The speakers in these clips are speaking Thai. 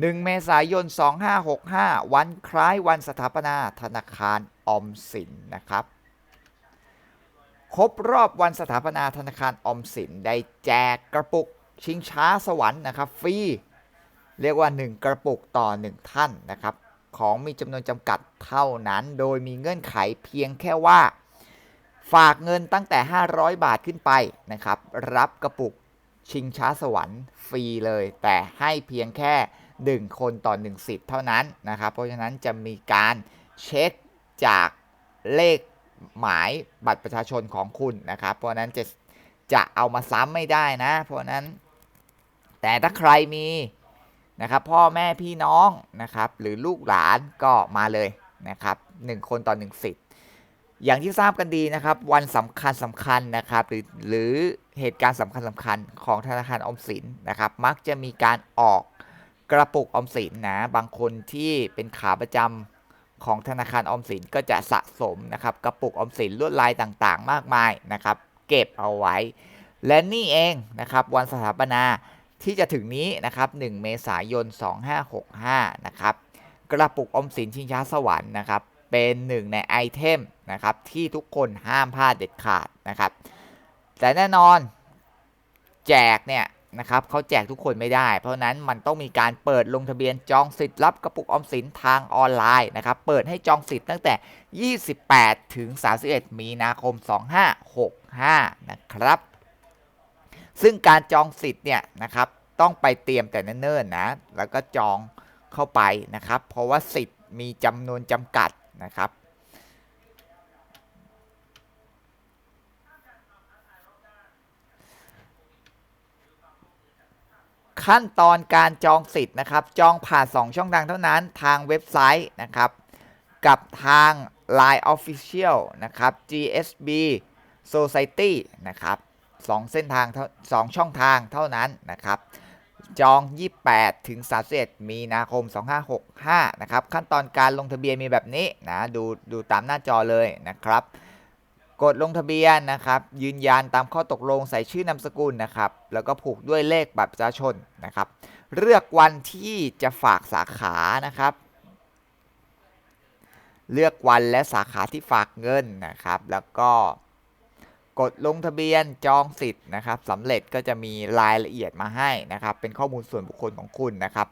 1 เมษายน 2565 วันคล้ายวันสถาปนาธนาคารออมสินนะครับ ครบรอบวันสถาปนาธนาคารออมสินได้แจกกระปุกชิงช้าสวรรค์นะครับฟรีเรียกว่า 1 กระปุกต่อ 1 ท่านนะครับ ของมีจำนวนจำกัดเท่านั้น โดยมีเงื่อนไขเพียงแค่ว่า ฝากเงินตั้งแต่ 500 บาทขึ้นไปนะครับ รับกระปุกชิงช้าสวรรค์ฟรีเลย แต่ให้เพียงแค่ 1 คนต่อ1สิทธิ์เท่านั้นนะครับ เพราะฉะนั้นจะมีการเช็คจากเลขหมายบัตรประชาชนของคุณนะครับ เพราะนั้นจะจะเอามาซ้ำไม่ได้นะ เพราะนั้น แต่ถ้าใครมีนะครับพ่อแม่พี่น้องนะครับหรือลูกหลานก็มาเลยนะครับ1คนต่อ1สิทธิ์อย่างที่ทราบกันดีนะครับ วันสำคัญสำคัญนะครับ หรือหรือเหตุการณ์สำคัญสำคัญของธนาคารอมสินนะครับ มักจะมีการออก กระปุกออมสินนะบางคนที่เป็นขาประจำของธนาคารออมสินก็จะสะสมนะครับกระปุกออมสินลวดลายต่างๆ มากมายนะครับ เก็บเอาไว้ และนี่เองนะครับวันสถาปนาที่จะถึงนี้นะครับ1เมษายน 2565นะครับกระปุกออมสินชิงช้าสวรรค์นะครับเป็นหนึ่งในไอเทมนะครับที่ทุกคนห้ามพลาดเด็ดขาดนะครับแต่แน่นอนแจกเนี่ย นะครับเขาแจกทุกคนไม่ได้ เพราะนั้นมันต้องมีการเปิดลงทะเบียนจองสิทธิ์รับกระปุกออมสินทางออนไลน์นะครับ เปิดให้จองสิทธิ์ตั้งแต่ 28 ถึง 31 มีนาคม 2565 นะครับ ซึ่งการจองสิทธิ์เนี่ยนะครับต้องไปเตรียมแต่เนิ่นๆนะ แล้วก็จองเข้าไปนะครับ เพราะว่าสิทธิ์มีจำนวนจำกัดนะครับ ขั้นตอนการจองสิทธิ์นะครับ จองผ่าน 2 ช่องทางเท่านั้น ทางเว็บไซต์นะครับ กับทาง Line Official นะครับ GSB Society นะครับสองเส้นทางสองช่องทางเท่านั้นนะครับ จอง 28 ถึง 31 มีนาคม 2565 นะครับ ขั้นตอนการลงทะเบียนมีแบบนี้นะ ดูดูตามหน้าจอเลยนะครับ กดลงทะเบียนนะครับ ยืนยันตามข้อตกลงใส่ชื่อนามสกุลนะครับ แล้วก็ผูกด้วยเลขบัตรประชาชนนะครับ เลือกวันที่จะฝากสาขานะครับ เลือกวันและสาขาที่ฝากเงินนะครับ แล้วก็กดลงทะเบียนจองสิทธิ์นะครับสำเร็จก็จะมีรายละเอียดมาให้นะครับ เป็นข้อมูลส่วนบุคคลของคุณนะครับ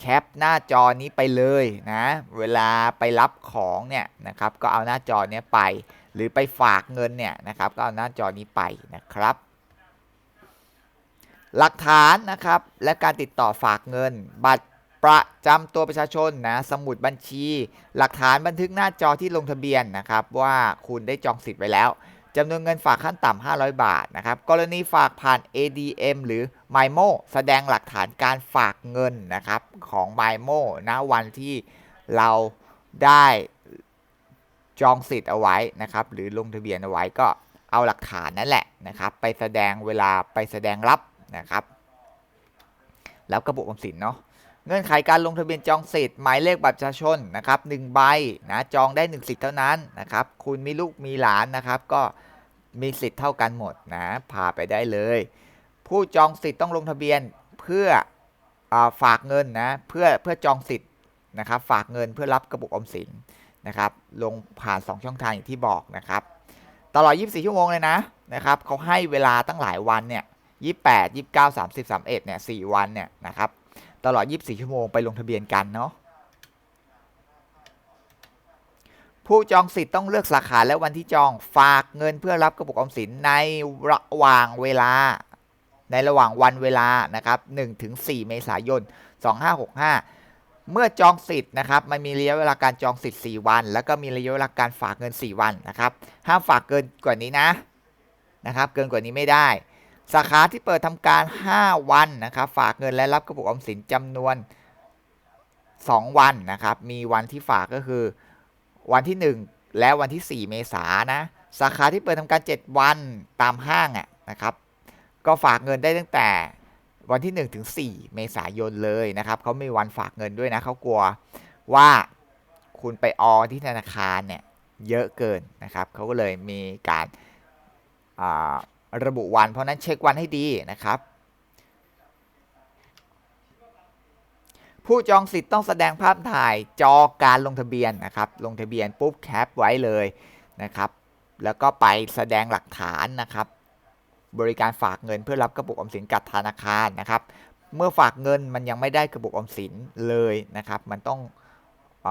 แคปหน้าจอนี้ไปเลยนะ เวลาไปรับของเนี่ยนะครับ ก็เอาหน้าจอนี้ไป หรือไปฝากเงินเนี่ยนะครับ ก็เอาหน้าจอนี้ไปนะครับ หลักฐานนะครับและการติดต่อฝากเงิน บัตรประจำตัวประชาชนนะสมุดบัญชี หลักฐานบันทึกหน้าจอที่ลงทะเบียนนะครับ ว่าคุณได้จองสิทธิ์ไว้แล้วจำนวนเงินฝากขั้นต่ำ 500 บาทนะครับ กรณีฝากผ่าน ADM หรือ MyMo แสดงหลักฐานการฝากเงินนะครับของ MyMo ณวันที่เราได้ จองสิทธิ์เอาไว้นะครับ หรือลงทะเบียนเอาไว้ก็เอาหลักฐานนั่นแหละนะครับ ไปแสดงเวลาไปแสดงรับนะครับแล้วกระปุกออมสินเนาะเงื่อนไขการลงทะเบียนจองสิทธิ์หมายเลขบัตรประชาชนนะครับหนึ่งใบนะจองได้1สิทธิ์เท่านั้นนะครับ คุณมีลูกมีหลานนะครับ ก็มีสิทธิ์เท่ากันหมดนะพาไปได้เลย ผู้จองสิทธิ์ต้องลงทะเบียนเพื่ออฝากเงินนะเพื่อเพื่อจองสิทธิ์นะครับ ฝากเงินเพื่อรับกระปุกออมสิน นะครับลงผ่าน 2 ช่องทางอย่างที่บอกนะครับตลอด 24 ชั่วโมงเลยนะนะครับเขาให้เวลาตั้งหลายวันเนี่ย 28 29 30 31เนี่ย4วันเนี่ยนะครับตลอด 24 ชั่วโมงไปลงทะเบียนกันเนาะผู้จองสิทธิ์ต้องเลือกสาขาและวันที่จองฝากเงินเพื่อรับกระปุกออมสินในระหว่างเวลา ในระหว่างวันเวลานะครับ1-4 เมษายน 2565 เมื่อจองสิทธิ์นะครับมันมีระยะเวลาการจองสิทธิ์ 4 วัน แล้วก็มีระยะเวลาการฝากเงิน 4 วันนะครับ ห้ามฝากเกินกว่านี้นะนะครับ เกินกว่านี้ไม่ได้ สาขาที่เปิดทำการ 5 วันนะครับ ฝากเงินและรับกระปุกออมสินจำนวน 2 วันนะครับ มีวันที่ฝากก็คือ วันที่ 1 และวันที่ 4 เมษายนนะ สาขาที่เปิดทำการ 7 วันตามห้างอะนะครับ ก็ฝากเงินได้ตั้งแต่ วันที่ 1 ถึง 4 เมษายนเลยนะครับเขาไมีวันฝากเงินด้วยนะเขากลัวว่าคุณไปออที่ธนาคารเนี่ยเยอะเกินนะครับเขาก็เลยมีการระบุวัน เพราะนั้นเช็ควันให้ดีนะครับ ผู้จองสิทธิ์ต้องแสดงภาพถ่ายจอการลงทะเบียนนะครับ ลงทะเบียนปุ๊บแคปไว้เลยนะครับ แล้วก็ไปแสดงหลักฐานนะครับ บริการฝากเงินเพื่อรับกระปุกออมสินกับธนาคารนะครับ เมื่อฝากเงินมันยังไม่ได้กระปุกออมสินเลยนะครับ มันต้องอ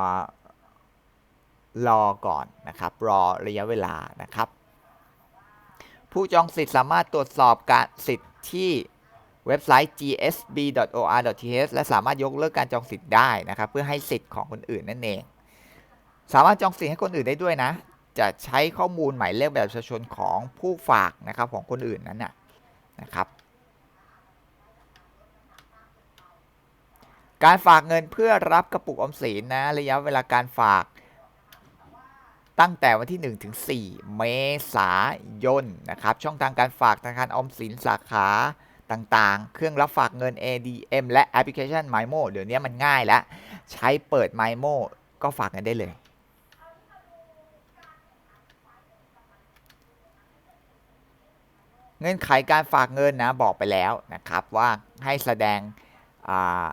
รอก่อนนะครับ รอระยะเวลานะครับ ผู้จองสิทธิ์สามารถตรวจสอบการสิทธิ์ที่เว็บไซต์ gsb.or.th และสามารถยกเลิกการจองสิทธิ์ได้นะครับ เพื่อให้สิทธิ์ของคนอื่นนั่นเอง สามารถจองสิทธิ์ให้คนอื่นได้ด้วยนะ จะใช้ข้อมูลหมายเลขแบบประชาชนของผู้ฝากนะครับของคนอื่นนั้นนะนะครับ การฝากเงินเพื่อรับกระปุกออมสินนะระยะเวลาการฝากตั้งแต่วันที่ 1 ถึง 4 เมษายนนะครับ ช่องทางการฝากธนาคารออมสินสาขาต่างๆ เครื่องรับฝากเงิน ADM และแอปพลิเคชัน MyMo เดี๋ยวนี้มันง่ายแล้ว ใช้เปิด MyMo ก็ฝากเงินได้เลย เงื่อนไขการฝากเงินนะบอกไปแล้วนะครับว่าให้แสดง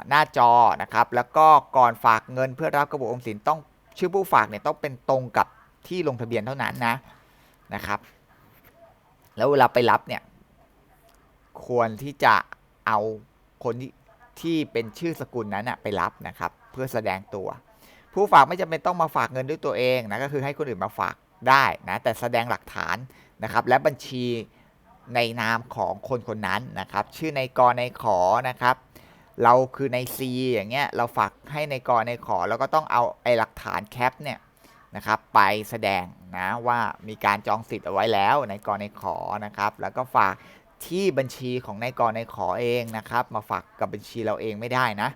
หน้าจอนะครับ แล้วก็ก่อนฝากเงินเพื่อรับกระปุกออมสินต้องชื่อผู้ฝากเนี่ยต้องเป็นตรงกับที่ลงทะเบียนเท่านั้นนะนะครับ แล้วเวลาไปรับเนี่ยควรที่จะเอาคนที่ที่เป็นชื่อสกุลนั้นนะไปรับนะครับ เพื่อแสดงตัว ผู้ฝากไม่จำเป็นต้องมาฝากเงินด้วยตัวเองนะก็คือให้คนอื่นมาฝากได้นะแต่แสดงหลักฐานนะครับ และบัญชี ในนามของคนคนนั้นนะครับ ชื่อในกรในขอนะครับ เราคือใน C อย่างเงี้ยเราฝากให้ในกรในขอแล้วก็ต้องเอาไอ้หลักฐานแคปเนี่ยนะครับไปแสดงนะว่ามีการจองสิทธิ์เอาไว้แล้วในกรในขอนะครับ แล้วก็ฝากที่บัญชีของนายกรนายขอเองนะครับ มาฝากกับบัญชีเราเองไม่ได้นะ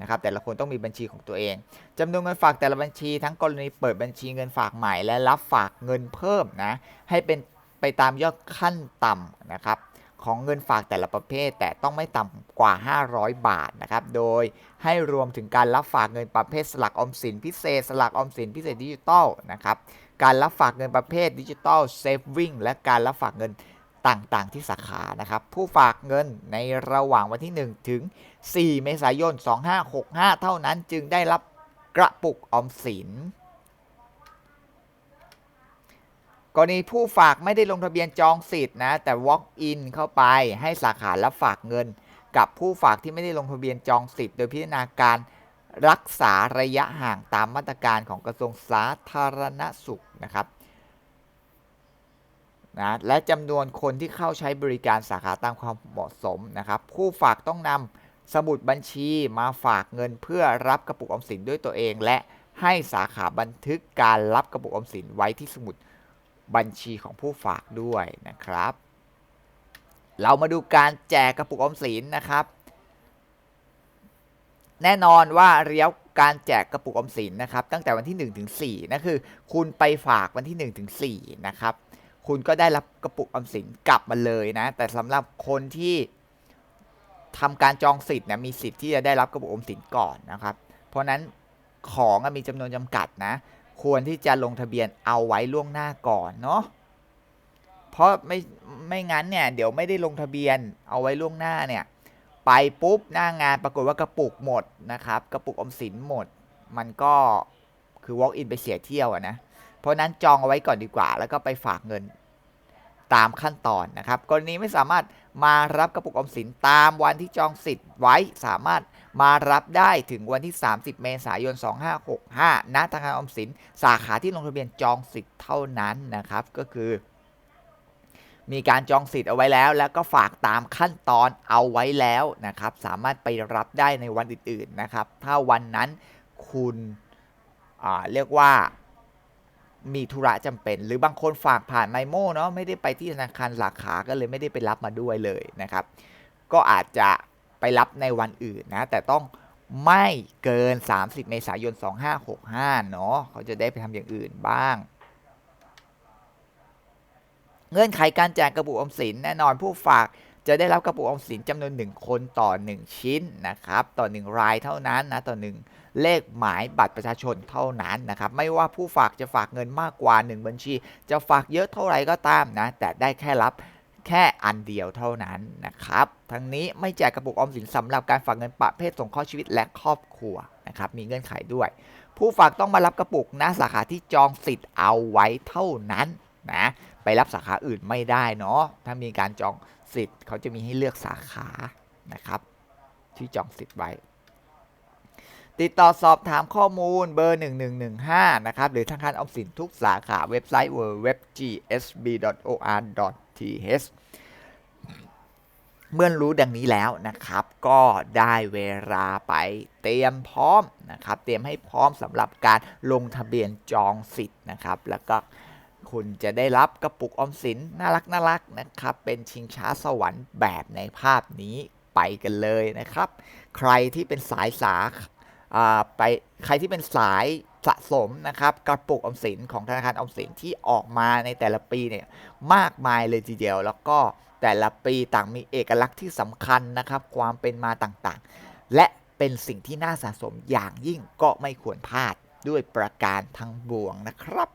นะครับ แต่ละคนต้องมีบัญชีของตัวเองจำนวนเงินฝากแต่ละบัญชี ทั้งกรณีเปิดบัญชีเงินฝากใหม่และรับฝากเงินเพิ่มนะให้เป็น ไปตามยอดขั้นต่ำนะครับของเงินฝากแต่ละประเภท แต่ต้องไม่ต่ำกว่า 500 บาทนะครับ โดยให้รวมถึงการรับฝากเงินประเภทสลักออมสินพิเศษ สลักออมสินพิเศษดิจิตอลนะครับการรับฝากเงินประเภทดิจิตอลเซฟวิ่งและการรับฝากเงินต่างๆ ที่สาขานะครับ ผู้ฝากเงินในระหว่างวันที่ 1 ถึง 4 เมษายน 2565 เท่านั้นจึงได้รับกระปุกออมสิน กรณีผู้ฝากไม่ได้ลงทะเบียนจองสิทธิ์นะ แต่ walk in เข้าไปให้สาขารับฝากเงิน กับผู้ฝากที่ไม่ได้ลงทะเบียนจองสิทธิ์โดยพิจารณาการรักษาระยะห่างตามมาตรการของกระทรวงสาธารณสุขนะครับนะและจำนวนคนที่เข้าใช้บริการสาขาตามความเหมาะสมนะครับ ผู้ฝากต้องนำสมุดบัญชีมาฝากเงินเพื่อรับกระปุกออมสินด้วยตัวเอง และให้สาขาบันทึกการรับกระปุกออมสินไว้ที่สมุด บัญชีของผู้ฝากด้วยนะครับ เรามาดูการแจกกระปุกออมสินนะครับ แน่นอนว่าเรียวการแจกกระปุกออมสินนะครับ ตั้งแต่วันที่1ถึง4นั่นคือ คุณไปฝากวันที่1ถึง4นะครับคุณก็ได้รับกระปุกออมสินกลับมาเลยนะ แต่สำหรับคนที่ทำการจองสิทธิ์เนะมีสิทธิ์ที่จะได้รับกระปุกออมสินก่อนนะครับ เพราะนั้นของมีจำนวนจำกัดนะ ควรที่จะลงทะเบียนเอาไว้ล่วงหน้าก่อนเนาะเพราะไม่ไม่งั้นเนี่ยเดี๋ยวไม่ได้ลงทะเบียนเอาไว้ล่วงหน้าเนี่ยไปปุ๊บหน้างานปรากฏว่ากระปุกหมดนะครับ กระปุกอมสินหมด มันก็คือ walk in ไปเสียเที่ยวอะนะ เพราะนั้นจองเอาไว้ก่อนดีกว่า แล้วก็ไปฝากเงินตามขั้นตอนนะครับ กรณีไม่สามารถ มารับกระปุกออมสินตามวันที่จองสิทธิ์ไว้สามารถมารับได้ถึงวันที่ 30 เมษายน 2565ณธนาคารออมสิน สาขาที่ลงทะเบียนจองสิทธิ์เท่านั้นนะครับก็คือ มีการจองสิทธิ์เอาไว้แล้ว แล้วก็ฝากตามขั้นตอนเอาไว้แล้วนะครับ สามารถไปรับได้ในวันอื่นๆนะครับ ถ้าวันนั้นคุณเรียกว่า มีธุระจำเป็น หรือบางคนฝากผ่านไมโมเนาะไม่ได้ไปที่ธนาคารสาขาก็เลยไม่ได้ไปรับมาด้วยเลยนะครับ ก็อาจจะไปรับในวันอื่นนะ แต่ต้องไม่เกิน 30 เมษายน 2565 เนาะเขาจะได้ไปทำอย่างอื่นบ้าง เงื่อนไขการแจกกระปุกออมสินแน่นอนผู้ฝาก จะได้รับกระปุกออมสินจำนวน 1 คนต่อ 1 ชิ้นนะครับ ต่อ 1 รายเท่านั้นนะต่อ 1 เลขหมายบัตรประชาชนเท่านั้นนะครับ ไม่ว่าผู้ฝากจะฝากเงินมากกว่า 1 บัญชี จะฝากเยอะเท่าไหร่ก็ตามนะ แต่ได้แค่รับแค่อันเดียวเท่านั้นนะครับ ทั้งนี้ไม่แจกกระปุกออมสินสำหรับการฝากเงินประเภทสงเคราะห์ชีวิตและครอบครัวนะครับ มีเงื่อนไขด้วย ผู้ฝากต้องมารับกระปุกหน้าสาขาที่จองสิทธิ์เอาไว้เท่านั้นนะ ไปรับสาขาอื่นไม่ได้เนาะ ถ้ามีการจอง สิทธิ์เขาจะมีให้เลือกสาขานะครับ ที่จองสิทธิ์ไว้ ติดต่อสอบถามข้อมูลเบอร์ 1115 นะครับ หรือธนาคารออมสินทุกสาขาเว็บไซต์ www.gsb.or.th เมื่อรู้ดังนี้แล้วนะครับ ก็ได้เวลาไปเตรียมพร้อมนะครับ เตรียมให้พร้อมสำหรับการลงทะเบียนจองสิทธิ์นะครับ แล้วก็ คุณจะได้รับกระปุกออมสินน่ารักน่ารักนะครับ เป็นชิงช้าสวรรค์แบบในภาพนี้ไปกันเลยนะครับ ใครที่เป็นสายสาไปใครที่เป็นสายสะสมนะครับกระปุกออมสินของธนาคารออมสินที่ออกมาในแต่ละปีเนี่ยมากมายเลยทีเดียว แล้วก็แต่ละปีต่างมีเอกลักษณ์ที่สำคัญนะครับ ความเป็นมาต่างๆ และเป็นสิ่งที่น่าสะสมอย่างยิ่งก็ไม่ควรพลาดด้วยประการทั้งบวงนะครับ